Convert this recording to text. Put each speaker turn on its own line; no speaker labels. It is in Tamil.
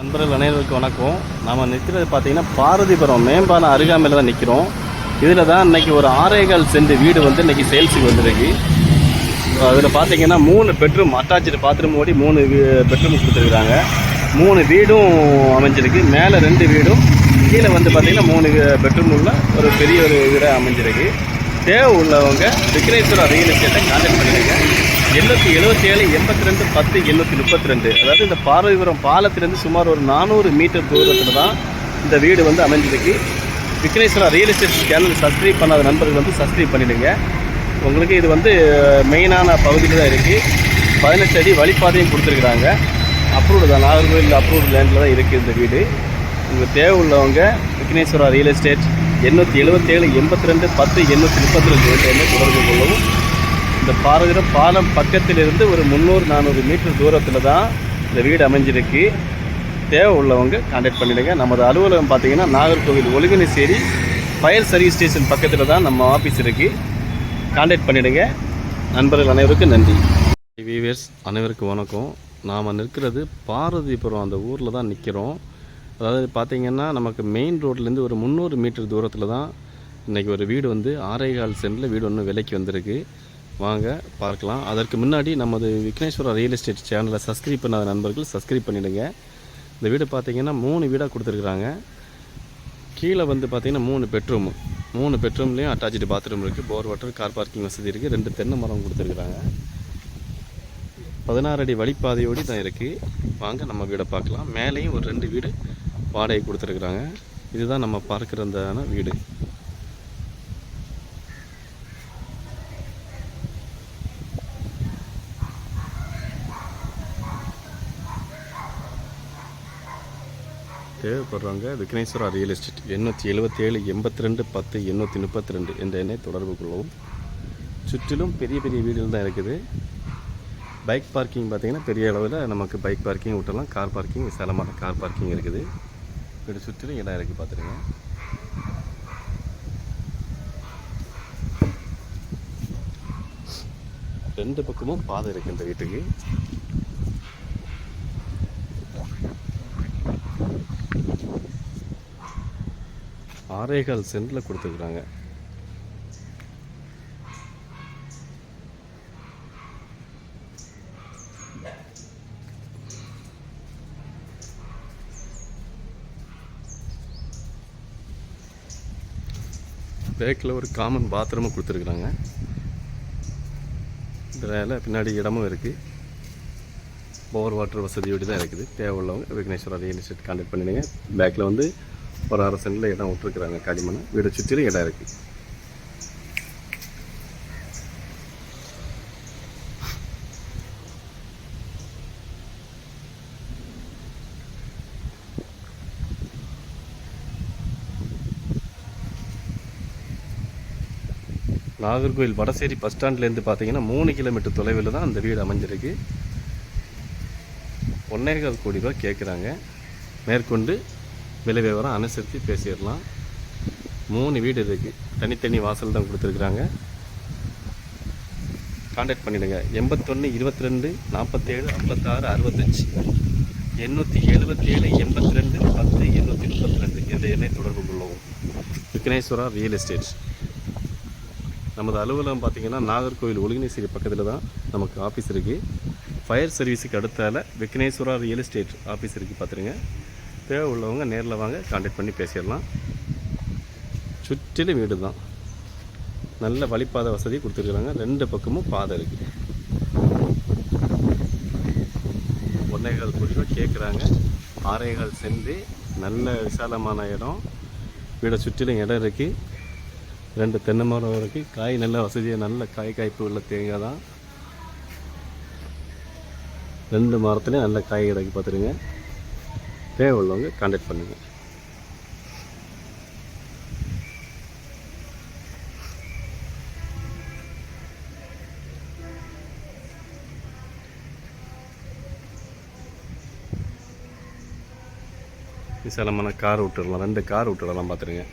நண்பர்கள் அனைவருக்கும் வணக்கம். நாம் நிற்கிறது பார்த்தீங்கன்னா பாரதிபுரம் மேம்பாலம் அருகாமையில் தான் நிற்கிறோம் இதில் தான் இன்னைக்கு ஒரு ஆரேகால் சென்ட் வீடு வந்து இன்றைக்கி சேல்ஸுக்கு வந்திருக்கு. அதில் பார்த்தீங்கன்னா மூணு பெட்ரூம் அட்டாச்சு பாத்ரூம் ஓடி மூணு பெட்ரூம் கொடுத்துருக்குறாங்க மூணு வீடும் அமைஞ்சிருக்கு. மேலே ரெண்டு வீடும் கீழே வந்து பார்த்தீங்கன்னா மூணு பெட்ரூம் உள்ள ஒரு பெரிய ஒரு வீடாக அமைஞ்சிருக்கு. தேவை உள்ளவங்க விக்னேஸ்வரர் ரியல் எஸ்டேட்டை கான்டாக்ட் பண்ணிடுங்க எண்ணூற்றி எழுபத்தி ஏழு எண்பத்தி ரெண்டு பத்து எண்ணூற்றி முப்பத்தி ரெண்டு அதாவது இந்த பார்வைபுரம் பாலத்திலேருந்து சுமார் ஒரு நானூறு மீட்டர் தூரத்தில் தான் இந்த வீடு வந்து அமைஞ்சிருக்கு. Vigneshwara real estate channel subscribe பண்ணாத நண்பர்கள் வந்து சப்ஸ்கிரைப் பண்ணிடுங்க. உங்களுக்கு இது வந்து மெயினான பகுதியில் தான் இருக்குது பதினெட்டு அடி வழிப்பாதையும் கொடுத்துருக்குறாங்க. அப்ரூவ்டு தான். நாகர்கோவில் அப்ரூவ்டு லேண்டில் தான் இருக்குது இந்த வீடு. உங்களுக்கு தேவை உள்ளவங்க விக்னேஸ்வரா ரியல் எஸ்டேட் எண்ணூற்றி எழுபத்தேழு எண்பத்தி ரெண்டு பத்து எண்ணூற்றி முப்பத்தி ரெண்டு என்று தொடர்பு கொள்ளவும் இந்த பாரதிரம் பாலம் பக்கத்திலிருந்து ஒரு முந்நூறு நானூறு மீட்டர் தூரத்தில் தான் இந்த வீடு அமைஞ்சிருக்கு. தேவை உள்ளவங்க கான்டாக்ட் பண்ணிடுங்க. நமது அலுவலகம் பார்த்தீங்கன்னா Nagercoil Ozhuginasery fire service station பக்கத்தில் தான் நம்ம ஆஃபீஸ் இருக்குது கான்டாக்ட் பண்ணிடுங்க. நண்பர்கள் அனைவருக்கும் நன்றி. வீவர்ஸ் அனைவருக்கும் வணக்கம். நாம் நிற்கிறது பாரதிபுரம் அந்த ஊரில் தான் நிற்கிறோம் அதாவது பார்த்தீங்கன்னா நமக்கு மெயின் ரோட்லேருந்து ஒரு முந்நூறு மீட்டர் தூரத்தில் தான் இன்றைக்கி ஒரு வீடு வந்து ஆரேகால் சென்டில் வீடு ஒன்று விலைக்கு வந்திருக்கு. வாங்க பார்க்கலாம். அதற்கு முன்னாடி நமது விக்னேஸ்வரா ரியல் எஸ்டேட் சேனலை சப்ஸ்கிரைப் பண்ணாத நண்பர்கள் சப்ஸ்கிரைப் பண்ணிடுங்க. இந்த வீடு பார்த்தீங்கன்னா மூணு வீடாக கொடுத்துருக்குறாங்க. கீழே வந்து பார்த்திங்கன்னா மூணு பெட்ரூம் மூணு பெட்ரூம்லேயும் அட்டாச்சு பாத்ரூம் இருக்குது போர் வாட்டர் கார் பார்க்கிங் வசதி இருக்குது ரெண்டு தென்னை மரம் கொடுத்துருக்குறாங்க. பதினாறு அடி வழிப்பாதையோடு தான் இருக்குது வாங்க நம்ம வீடை பார்க்கலாம். மேலேயும் ஒரு ரெண்டு வீடு வாடகை கொடுத்துருக்குறாங்க. இதுதான் நம்ம பார்க்குறதான வீடு. தேவைப்படுறவங்க விக்னேஸ்வரா ரியல் எஸ்டேட். எண்ணூற்றி எழுபத்தேழு எண்பத்தி ரெண்டு பத்து எண்ணூற்றி முப்பத்தி ரெண்டு என்ற எண்ணை தொடர்பு கொள்ளவும். சுற்றிலும் பெரிய பெரிய வீடுகள் தான் இருக்குது. பைக் பார்க்கிங் பார்த்திங்கன்னா பெரிய அளவில் நமக்கு பைக் பார்க்கிங் விட்டலாம் கார் பார்க்கிங் விசாலமான கார் பார்க்கிங் இருக்குது. இப்படி சுற்றிலும் இடம் இறக்கி பார்த்துருங்க ரெண்டு பக்கமும் பாதை இருக்குது இந்த வீட்டுக்கு. ஆறேகால் சென்டில் கொடுத்துருக்குறாங்க. பேக்கில் ஒரு காமன் பாத்ரூமும் கொடுத்துருக்குறாங்க. இதில் பின்னாடி இடமும் இருக்குது போர் வாட்டர் வசதியோடு தான் இருக்குது. தேவையுள்ளவங்க விக்னேஸ்வரா ரியல் எஸ்டேட் கான்டாக்ட் பண்ணிடுங்க. பேக்கில் வந்து ஒரு அரை சென்டில் இடம் விட்டுருக்குறாங்க களிமண் வீடு சுற்றிலும் இடம் இருக்குது நாகர்கோவில் வடசேரி பஸ் ஸ்டாண்ட்லேருந்து பார்த்தீங்கன்னா மூணு கிலோமீட்டர் தொலைவில் தான் அந்த வீடு அமைஞ்சிருக்கு. ஒன்னேகால் கோடி ரூபா கேட்குறாங்க. மேற்கொண்டு விலை விவரம் அனுசரித்து பேசிடலாம். மூணு வீடு இருக்குது தனித்தனி வாசல் தான் கொடுத்துருக்குறாங்க. காண்டாக்ட் பண்ணிடுங்க. எண்பத்தொன்று இருபத்தி ரெண்டு நாற்பத்தேழு ஐம்பத்தாறு அறுபத்தஞ்சி. எண்ணூற்றி எழுபத்தேழு எண்பத்தி ரெண்டு பத்து எண்ணூற்றி முப்பத்தி ரெண்டு இந்த எண்ணை தொடர்பு கொள்ளவும். Vigneshwara real estate. நமது அலுவலகம் பார்த்திங்கன்னா நாகர்கோவில் ஒழுங்கினேஸ்வரி பக்கத்தில் தான் நமக்கு ஆஃபீஸ் இருக்குது ஃபயர் சர்வீஸுக்கு அடுத்தால விக்னேஸ்வரா ரியல் எஸ்டேட் ஆஃபீஸ் இருக்குது பார்த்துருங்க. தேவை உள்ளவங்க நேரில் வாங்க காண்டாக்ட் பண்ணி பேசிடலாம். சுற்றிலும் வீடு தான். நல்ல வழிப்பாதை வசதி கொடுத்துருக்குறாங்க. ரெண்டு பக்கமும் பாதை இருக்குது ஒன்னேகால் கோடி ரூபா கேட்குறாங்க ஆறேகால் சென்று நல்ல விசாலமான இடம். வீடை சுற்றிலும் இடம் இருக்குது ரெண்டு தென்னை மரம் இருக்குது காய் நல்ல வசதியாக நல்ல காய் காய்ப்பு உள்ள தேங்காய் தான். ரெண்டு மரத்துலேயும் நல்ல காய் கிடைக்கு பார்த்துருங்க. தேவை உள்ளவங்க கான்டாக்ட் பண்ணுங்கள் விசாலமான கார் விட்டுடலாம். ரெண்டு கார் விட்டுடலாம் பார்த்துருங்க.